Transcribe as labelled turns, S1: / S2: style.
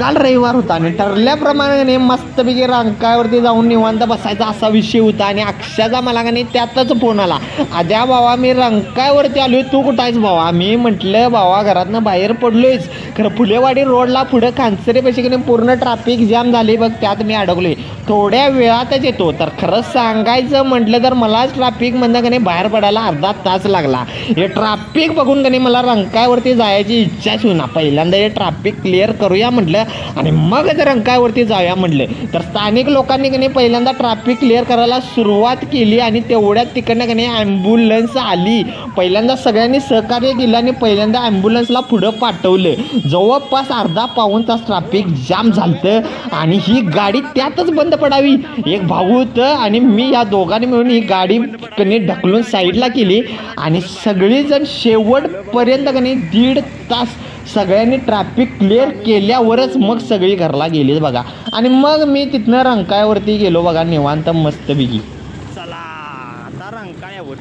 S1: काल रविवार होता आणि ठरल्याप्रमाणे मस्तपैकी रंकावरती जाऊन निवांत बसायचा असा विषय होता आणि अक्षाचा मला का नाही त्यातच फोन आला. आद्या भावा मी रंकावरती आलोय. तू कुठं आहेस भावा? मी म्हटलं भावा घरातनं बाहेर पडलोयच. खरं फुलेवाडी रोडला पुढं खानसरे पैसे नाही पूर्ण ट्रॅफिक जाम झाली. बघ त्यात मी अडकलोय. थोड्या वेळातच येतो. तर खरंच सांगायचं म्हटलं तर मलाच ट्रॅफिकमधनं का बाहेर पडायला अर्धा तास लागला. हे ट्रॅफिक बघून का मला रंकावरती जायची इच्छाच होईना पहिल्यांदा हे ट्रॅफिक क्लिअर करूया म्हटलं आणि मगच रंकावरती जाऊया म्हटलं. तर स्थानिक लोकांनी का पहिल्यांदा ट्रॅफिक क्लिअर करायला सुरुवात केली आणि तेवढ्यात तिकडनं का नाही ॲम्ब्युलन्स आली. पहिल्यांदा सगळ्यांनी सहकार्य केलं आणि पहिल्यांदा ॲम्ब्युलन्सला पुढं पाठवलं. जवळपास अर्धा पाऊण तास ट्रॅफिक जाम झालतं आणि ही गाडी त्यातच बंद पडावी. एक भाऊ होतं आणि मी या दोघांनी मिळून ही गाडी कने ढकलून साईडला केली. आणि सगळीजण शेवटपर्यंत कने दीड तास सगळ्यांनी ट्रॅफिक क्लिअर केल्यावरच मग सगळी घरला गेली बघा. आणि मग मी तिथनं रंकाळ्यावरती गेलो बघा निवांत मस्तपैकी.
S2: चला आता रंकाळ्यावर.